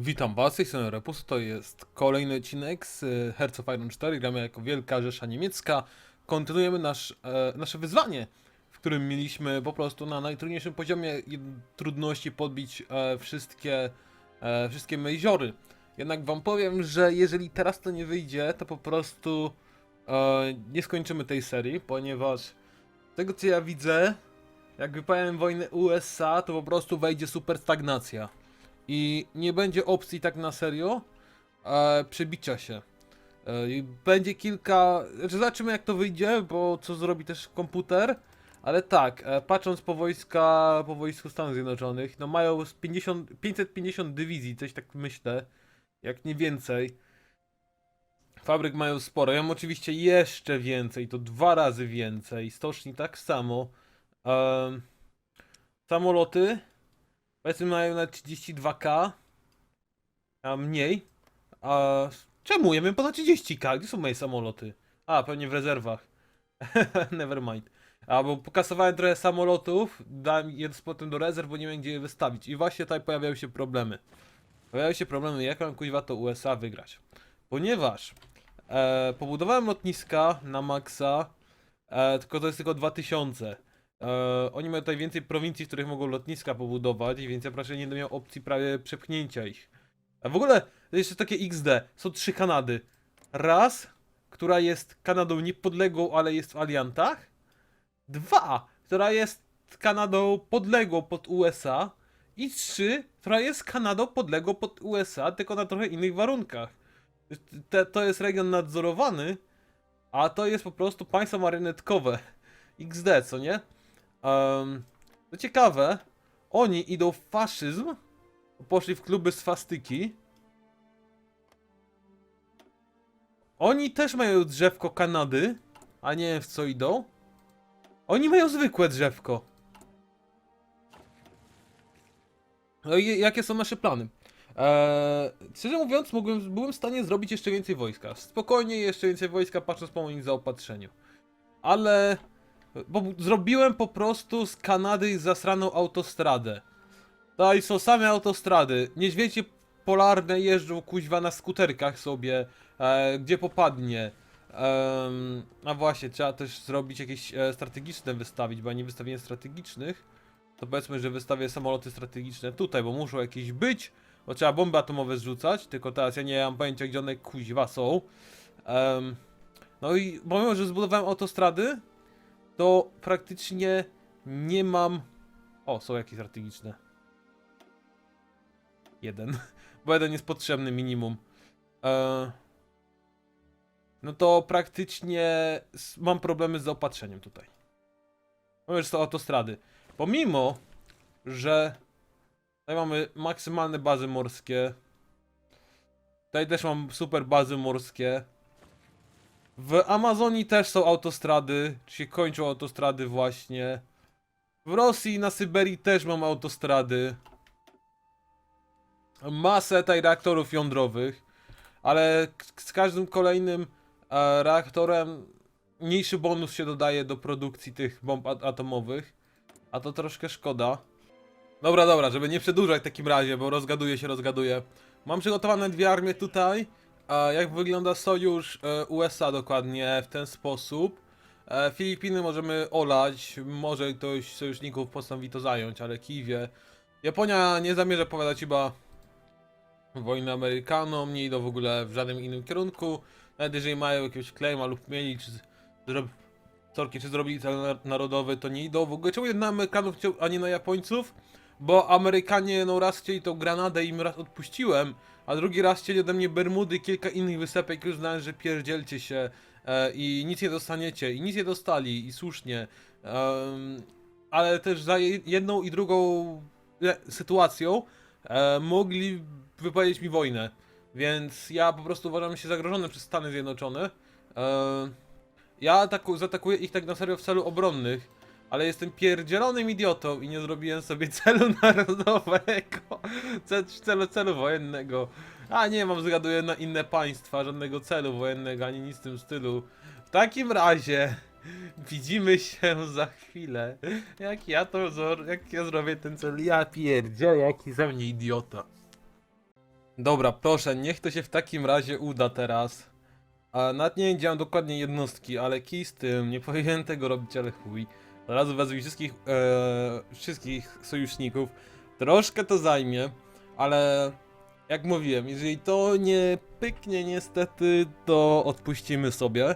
Witam Was, jestem Repus, to jest kolejny odcinek z e, Hearts of Iron 4, gramy jako Wielka Rzesza Niemiecka. Kontynuujemy nasz, e, nasze wyzwanie, w którym mieliśmy po prostu na najtrudniejszym poziomie trudności podbić e, wszystkie, e, wszystkie mejziory. Jednak Wam powiem, że jeżeli teraz to nie wyjdzie, to po prostu e, nie skończymy tej serii, ponieważ z tego co ja widzę, jak wypowiem wojnę USA, to po prostu wejdzie super stagnacja i nie będzie opcji tak na serio e, przebicia się. E, będzie kilka. Znaczy zobaczymy jak to wyjdzie, bo co zrobi też komputer. Ale tak, e, patrząc po wojska, po wojsku Stanów Zjednoczonych, no mają z 50, 550 dywizji, coś tak myślę, jak nie więcej. Fabryk mają sporo. Ja mam oczywiście jeszcze więcej, to dwa razy więcej. Stoczni tak samo. Em, samoloty. Powiedzmy mają na 32k. A mniej. A czemu? Ja wiem ponad 30k. Gdzie są moje samoloty? A, pewnie w rezerwach. Never mind. A, bo pokasowałem trochę samolotów, dałem je potem do rezerw, bo nie wiem gdzie je wystawić. I właśnie tutaj pojawiają się problemy. Pojawiają się problemy, jak mam kuźwa to USA wygrać. Ponieważ e, pobudowałem lotniska na maksa, e, tylko to jest tylko 2000. E, oni mają tutaj więcej prowincji, w których mogą lotniska pobudować, więc ja raczej nie będę miał opcji prawie przepchnięcia ich. A w ogóle, jeszcze takie XD, są trzy Kanady. Raz, która jest Kanadą niepodległą, ale jest w aliantach. Dwa, która jest Kanadą podległą pod USA. I trzy, która jest Kanadą podległą pod USA, tylko na trochę innych warunkach. Te, to jest region nadzorowany, a to jest po prostu państwo marionetkowe. XD, co nie? Um, to ciekawe, oni idą w faszyzm, poszli w kluby swastyki. Oni też mają drzewko Kanady, a nie wiem w co idą. Oni mają zwykłe drzewko. No i jakie są nasze plany? Eee, szczerze mówiąc, mógłbym, byłem w stanie zrobić jeszcze więcej wojska. Spokojnie, jeszcze więcej wojska, patrząc po moim zaopatrzeniu. Ale bo zrobiłem po prostu z Kanady zasraną autostradę. Tutaj są same autostrady. Niedźwiedzie polarne jeżdżą kuźwa na skuterkach sobie, e, gdzie popadnie. A właśnie, trzeba też zrobić jakieś e, strategiczne wystawić, bo nie wystawiłem strategicznych. To powiedzmy, że wystawię samoloty strategiczne tutaj, bo muszą jakieś być. Bo trzeba bomby atomowe zrzucać, tylko teraz ja nie mam pojęcia, gdzie one kuźwa są. No i pomimo, że zbudowałem autostrady, to praktycznie nie mam. O, są jakieś strategiczne. Jeden. Bo jeden jest potrzebny minimum. E... No to praktycznie mam problemy z zaopatrzeniem tutaj. Mamy już są autostrady. Pomimo, że tutaj mamy maksymalne bazy morskie. Tutaj też mam super bazy morskie. W Amazonii też są autostrady, czy się kończą autostrady właśnie. W Rosji i na Syberii też mam autostrady. Masę tutaj reaktorów jądrowych, ale z każdym kolejnym e, reaktorem mniejszy bonus się dodaje do produkcji tych bomb at- atomowych, a to troszkę szkoda. Dobra, dobra, żeby nie przedłużać w takim razie, bo rozgaduję się, rozgaduję. Mam przygotowane dwie armie tutaj. A jak wygląda sojusz e, USA dokładnie w ten sposób? E, Filipiny możemy olać, może ktoś z sojuszników postanowi to zająć, ale Kijwie. Japonia nie zamierza powiadać chyba wojny Amerykanom, nie idą w ogóle w żadnym innym kierunku. Nawet jeżeli mają jakiegoś claima lub mieli, czy zrob... Czy zrobili cel na- narodowy, to nie idą w ogóle. Czemu na Amerykanów, a nie na Japońców? Bo Amerykanie no raz chcieli tą granadę i im raz odpuściłem, a drugi raz chcieli ode mnie Bermudy i kilka innych wysepek, już znałem, że pierdzielcie się e, i nic nie dostaniecie, i nic nie dostali, i słusznie. Ale też za je- jedną i drugą e, sytuacją e, mogli wypowiedzieć mi wojnę. Więc ja po prostu uważam się zagrożony przez Stany Zjednoczone. E, ja ataku- zaatakuję ich tak na serio w celu obronnych, ale jestem pierdzielonym idiotą i nie zrobiłem sobie celu narodowego, ce- celu, celu wojennego. A nie mam, zgaduję na inne państwa, żadnego celu wojennego, ani nic w tym stylu. W takim razie widzimy się za chwilę. Jak ja to, jak ja zrobię ten cel, ja pierdzielę, jaki ze mnie idiota. Dobra, proszę, niech to się w takim razie uda teraz. A nawet nie działam dokładnie jednostki, ale kij z tym, nie powinienem tego robić, ale chuj. Zaraz wezmę wszystkich, e, wszystkich sojuszników. Troszkę to zajmie, ale jak mówiłem, jeżeli to nie pyknie niestety, to odpuścimy sobie.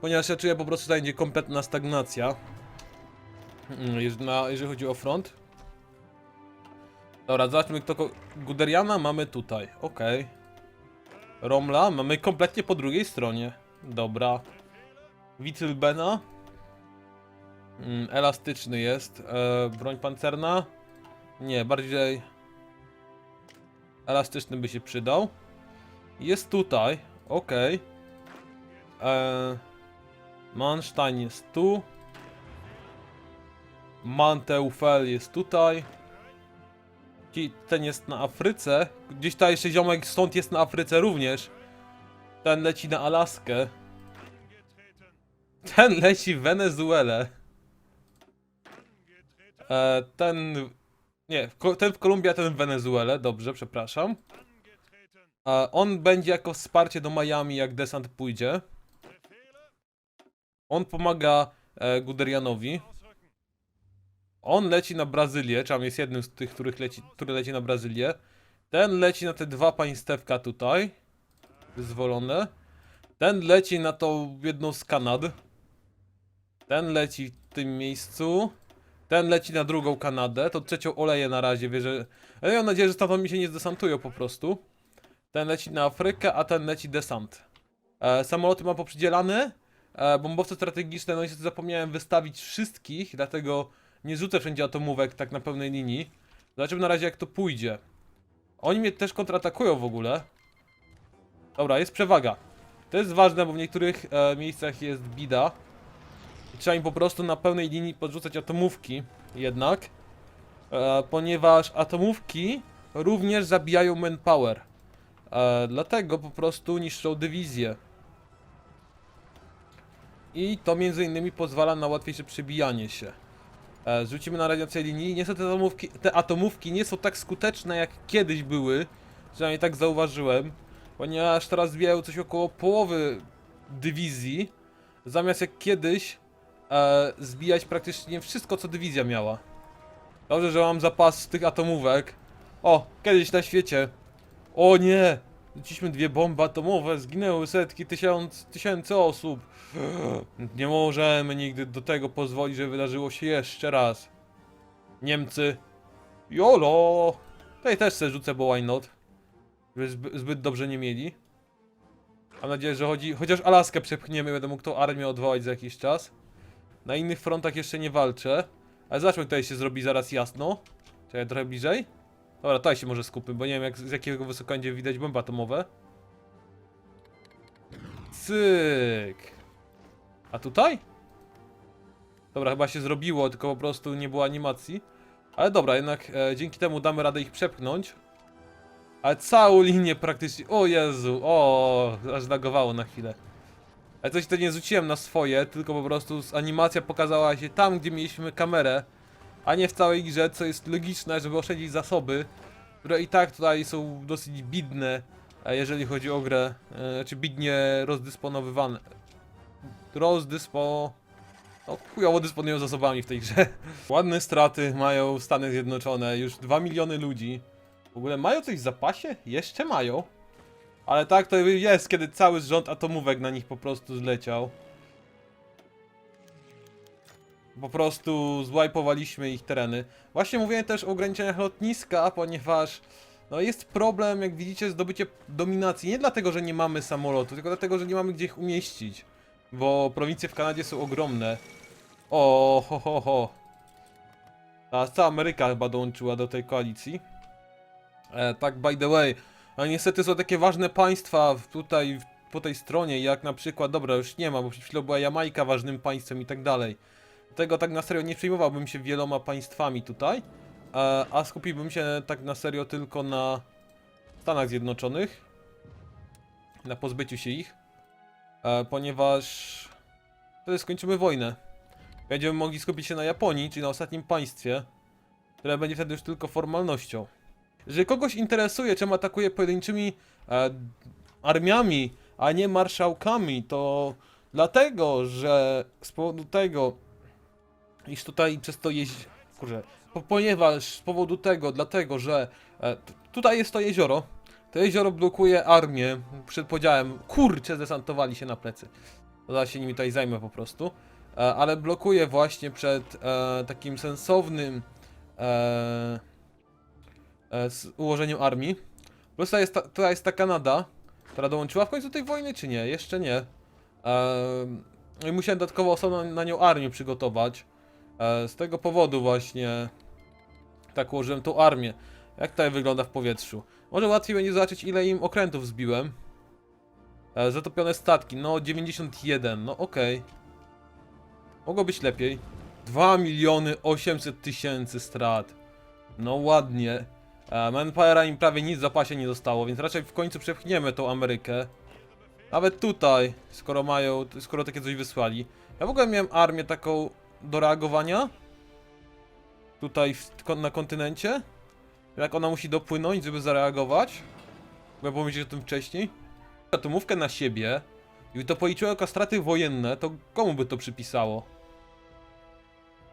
Ponieważ ja czuję po prostu, że będzie kompletna stagnacja. Mm, Jeżeli chodzi o front. Dobra, zobaczmy kto... Guderiana mamy tutaj, okej. Romla mamy kompletnie po drugiej stronie. Dobra. Witylbena. Mm, elastyczny jest. E, broń pancerna. Nie, bardziej... Elastyczny by się przydał. Jest tutaj, okej. E, Manstein jest tu. Manteufel jest tutaj. Ten jest na Afryce. Gdzieś ta jeszcze ziomek stąd jest na Afryce również. Ten leci na Alaskę. Ten leci w Wenezuelę. E, ten... Nie, ten w Kolumbii, a ten w Wenezuelę. Dobrze, przepraszam. E, on będzie jako wsparcie do Miami, jak desant pójdzie. On pomaga e, Guderianowi. On leci na Brazylię, czy tam jest jednym z tych, których leci, który leci na Brazylię. Ten leci na te dwa państewka tutaj. Wyzwolone. Ten leci na tą jedną z Kanad. Ten leci w tym miejscu. Ten leci na drugą Kanadę. To trzecią oleję na razie, wie, że... Ale ja mam nadzieję, że stamtąd mi się nie zdesantują po prostu. Ten leci na Afrykę, a ten leci desant. E, samoloty mam poprzydzielane. E, bombowce strategiczne, no niestety zapomniałem wystawić wszystkich, dlatego nie rzucę wszędzie atomówek tak na pełnej linii. Zobaczymy na razie jak to pójdzie. Oni mnie też kontratakują w ogóle. Dobra, jest przewaga. To jest ważne, bo w niektórych e, miejscach jest bida. Trzeba im po prostu na pełnej linii podrzucać atomówki jednak. E, ponieważ atomówki również zabijają manpower. E, dlatego po prostu niszczą dywizję. I to między innymi pozwala na łatwiejsze przebijanie się. E, Rzucimy na radiację linii. Niestety te atomówki, te atomówki nie są tak skuteczne jak kiedyś były. Przynajmniej tak zauważyłem. Ponieważ teraz zbijają coś około połowy dywizji. Zamiast jak kiedyś e, zbijać praktycznie wszystko co dywizja miała. Dobrze, że mam zapas tych atomówek. O, kiedyś na świecie. O nie! Rzuciliśmy dwie bomby atomowe, zginęły setki tysiąc, tysięcy osób. Nie możemy nigdy do tego pozwolić, że wydarzyło się jeszcze raz. Niemcy. Jolo! Tutaj też sobie rzucę, bo why not? Żeby zby, zbyt dobrze nie mieli. Mam nadzieję, że chodzi... Chociaż Alaskę przepchniemy, będę mógł tą armię odwołać za jakiś czas. Na innych frontach jeszcze nie walczę. Ale zobaczmy, tutaj się zrobi zaraz jasno. Czekaj, trochę bliżej. Dobra, tutaj się może skupmy, bo nie wiem jak, z jakiego wysoka będzie widać bomby atomowe. Cyk. A tutaj? Dobra, chyba się zrobiło, tylko po prostu nie było animacji. Ale dobra, jednak e, dzięki temu damy radę ich przepchnąć. Ale całą linię praktycznie... O Jezu, o, aż lagowało na chwilę. Ale coś to nie rzuciłem na swoje, tylko po prostu animacja pokazała się tam, gdzie mieliśmy kamerę, a nie w całej grze, co jest logiczne, żeby oszczędzić zasoby, które i tak tutaj są dosyć bidne, e, jeżeli chodzi o grę, e, czy bidnie rozdysponowywane. Rozdyspo... No, chujowo dysponują zasobami w tej grze. Ładne straty mają Stany Zjednoczone, już 2 miliony ludzi. W ogóle mają coś w zapasie? Jeszcze mają. Ale tak to jest, kiedy cały rząd atomówek na nich po prostu zleciał. Po prostu złajpowaliśmy ich tereny. Właśnie mówiłem też o ograniczeniach lotniska, ponieważ no jest problem, jak widzicie, zdobycie dominacji. Nie dlatego, że nie mamy samolotu, tylko dlatego, że nie mamy gdzie ich umieścić. Bo prowincje w Kanadzie są ogromne. O, ho, ho, ho. A cała Ameryka chyba dołączyła do tej koalicji. E, tak, by the way. A niestety są takie ważne państwa tutaj po tej stronie, jak na przykład, dobra, już nie ma, bo przed chwilą była Jamajka ważnym państwem i tak dalej. Tego tak na serio nie przejmowałbym się wieloma państwami tutaj, e, a skupiłbym się tak na serio tylko na Stanach Zjednoczonych, na pozbyciu się ich, e, ponieważ wtedy skończymy wojnę. Będziemy mogli skupić się na Japonii, czyli na ostatnim państwie, które będzie wtedy już tylko formalnością. Że kogoś interesuje, czym atakuje pojedynczymi e, armiami, a nie marszałkami, to dlatego, że z powodu tego, iż tutaj przez to jeździ... Kurczę, po, ponieważ z powodu tego, dlatego, że e, tutaj jest to jezioro, to jezioro blokuje armię przed podziałem. Kurczę, zdesantowali się na plecy. Zaraz się nimi tutaj zajmę po prostu. E, ale blokuje właśnie przed e, takim sensownym e, z ułożeniem armii. Plus tutaj jest, ta, tutaj jest ta Kanada, która dołączyła w końcu tej wojny, czy nie? Jeszcze nie. E, no I musiałem dodatkowo osobno na nią armię przygotować. E, z tego powodu właśnie tak ułożyłem tą armię. Jak tutaj wygląda w powietrzu? Może łatwiej będzie zobaczyć ile im okrętów zbiłem. E, zatopione statki, no 91, no okej. Mogło być lepiej. 2 miliony 800 tysięcy strat. No ładnie. E, Manpowera im prawie nic w zapasie nie zostało, więc raczej w końcu przepchniemy tą Amerykę. Nawet tutaj, skoro mają, skoro takie coś wysłali. Ja w ogóle miałem armię taką do reagowania. Tutaj na kontynencie. Jak ona musi dopłynąć, żeby zareagować. Bo ja pomyśleć o tym wcześniej. Atomówkę na siebie i to policzyło jako straty wojenne, to komu by to przypisało?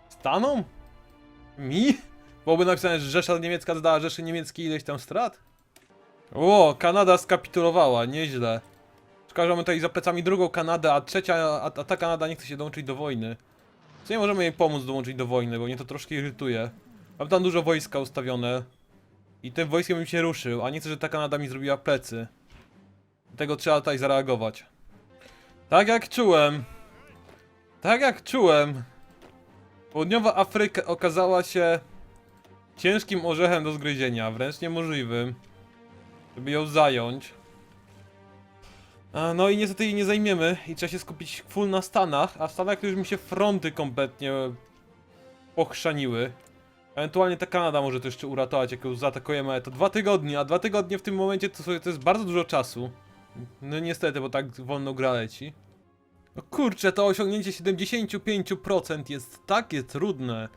Stanom? Mi? Byłoby napisane, że Rzesza Niemiecka zdała Rzeszy Niemieckiej ileś tam strat? O, Kanada skapitulowała, nieźle. Szkoda, że mamy tutaj za plecami drugą Kanadę, a trzecia, a, a ta Kanada nie chce się dołączyć do wojny. Co nie możemy jej pomóc dołączyć do wojny, bo mnie to troszkę irytuje. Mam tam dużo wojska ustawione. I tym wojskiem bym się ruszył, a nie chcę, że ta Kanada mi zrobiła plecy. Dlatego trzeba tutaj zareagować. Tak jak czułem. Tak jak czułem. Południowa Afryka okazała się ciężkim orzechem do zgryzienia, wręcz niemożliwym, żeby ją zająć. No i niestety jej nie zajmiemy i trzeba się skupić full na Stanach, a w Stanach już mi się fronty kompletnie pochrzaniły. Ewentualnie ta Kanada może to jeszcze uratować, jak ją zaatakujemy, ale to dwa tygodnie, a dwa tygodnie w tym momencie to, to jest bardzo dużo czasu. No niestety, bo tak wolno gra leci. No kurczę, to osiągnięcie 75% jest takie trudne.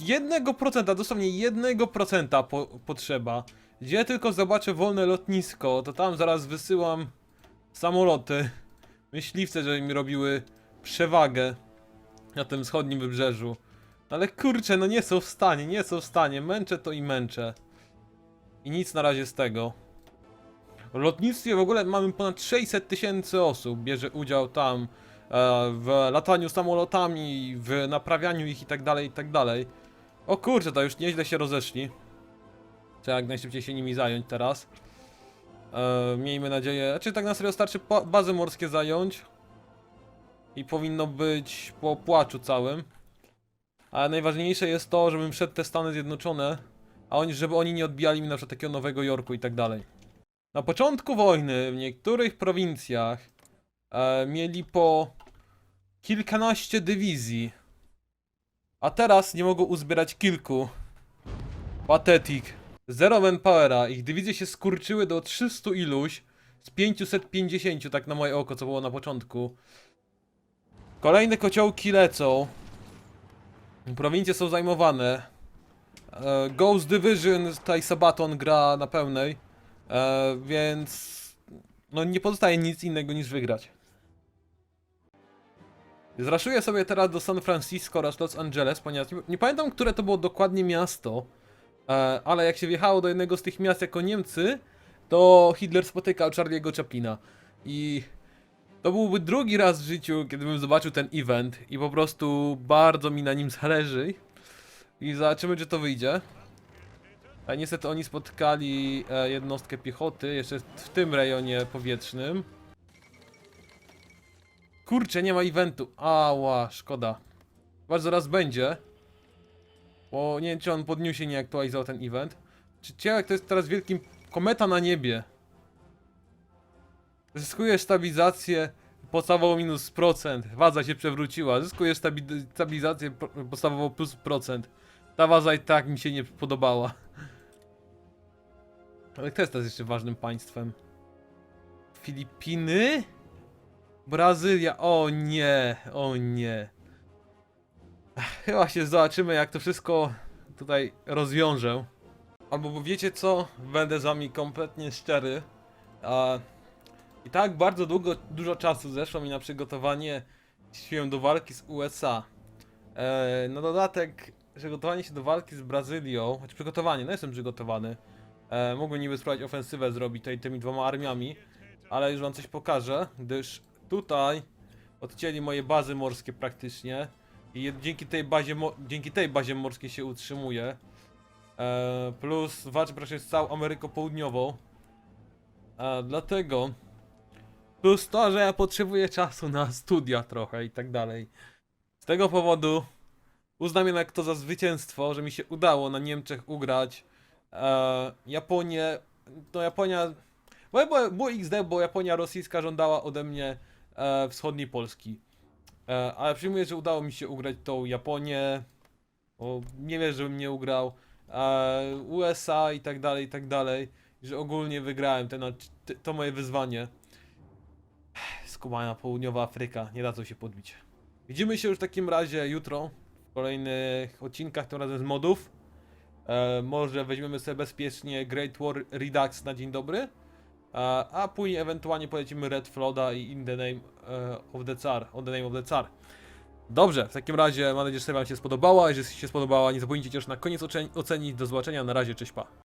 Jednego procenta, dosłownie jednego procenta po, potrzeba. Gdzie tylko zobaczę wolne lotnisko, to tam zaraz wysyłam samoloty, myśliwce, żeby mi robiły przewagę na tym wschodnim wybrzeżu. Ale kurczę, no nie są w stanie, nie są w stanie, męczę to i męczę. I nic na razie z tego. W lotnictwie w ogóle mamy ponad 600 tysięcy osób, bierze udział tam e, w lataniu samolotami, w naprawianiu ich i tak O kurczę, to już nieźle się rozeszli. Trzeba jak najszybciej się nimi zająć teraz. E, miejmy nadzieję, czy tak na serio starczy bazy morskie zająć. I powinno być po płaczu całym. Ale najważniejsze jest to, żebym wszedł te Stany Zjednoczone, a oni, żeby oni nie odbijali mi na przykład takiego Nowego Jorku i tak dalej. Na początku wojny w niektórych prowincjach e, mieli po kilkanaście dywizji, a teraz nie mogą uzbierać kilku. Pathetic. Zero manpowera, ich dywizje się skurczyły do 300 iluś z 550 tak na moje oko, co było na początku. Kolejne kociołki lecą. Prowincje są zajmowane. E, Ghost Division, tutaj Sabaton gra na pełnej. E, więc no nie pozostaje nic innego niż wygrać. Zraszuję sobie teraz do San Francisco oraz Los Angeles, ponieważ nie, nie pamiętam, które to było dokładnie miasto, e, ale jak się wjechało do jednego z tych miast jako Niemcy, to Hitler spotykał Charlie'ego Chaplina. I to byłby drugi raz w życiu, kiedy bym zobaczył ten event i po prostu bardzo mi na nim zależy. I zobaczymy, czy to wyjdzie. A niestety oni spotkali e, jednostkę piechoty, jeszcze w tym rejonie powietrznym. Kurczę, nie ma eventu. Ała, szkoda. Bardzo raz będzie. Bo nie wiem, czy on po dniu się nie aktualizował ten event. Czy ciekawe, to jest teraz wielkim kometa na niebie. Zyskuje stabilizację podstawową minus procent. Waza się przewróciła. Zyskuje stabi stabilizację podstawową plus procent. Ta waza i tak mi się nie podobała. Ale kto jest teraz jeszcze ważnym państwem? Filipiny? Brazylia? O nie, o nie. Chyba się zobaczymy jak to wszystko tutaj rozwiążę. Albo bo wiecie co? Będę z wami kompletnie szczery. A, I tak bardzo długo, dużo czasu zeszło mi na przygotowanie się do walki z USA. E, na dodatek, przygotowanie się do walki z Brazylią, choć przygotowanie, no jestem przygotowany. E, mógłbym niby spróbować ofensywę zrobić tutaj tymi dwoma armiami, ale już wam coś pokażę, gdyż tutaj odcięli moje bazy morskie praktycznie i dzięki tej bazie, dzięki tej bazie morskiej się utrzymuję. E, plus walczy praktycznie z całą Ameryką Południową. E, dlatego plus to, że ja potrzebuję czasu na studia trochę i tak dalej. Z tego powodu uznam jednak to za zwycięstwo, że mi się udało na Niemczech ugrać. E, Japonię, no Japonia, bo było, było XD, bo Japonia rosyjska żądała ode mnie e, wschodniej Polski. E, ale przyjmuję, że udało mi się ugrać tą Japonię, bo nie wiem, żebym nie ugrał. E, USA i tak dalej, i tak dalej. Że ogólnie wygrałem ten, te- to moje wyzwanie. Skubana południowa Afryka, nie da co się podbić. Widzimy się już w takim razie jutro w kolejnych odcinkach, tym razem z modów. E, może weźmiemy sobie bezpiecznie Great War Redux na dzień dobry. A później ewentualnie polecimy Red Flooda i In the Name e, of the Tsar. On the Name of the Tsar. Dobrze, w takim razie mam nadzieję, że seria Wam się spodobała. Jeżeli się spodobała, nie zapomnijcie też na koniec ocen- ocenić. Do zobaczenia, na razie, cześć pa.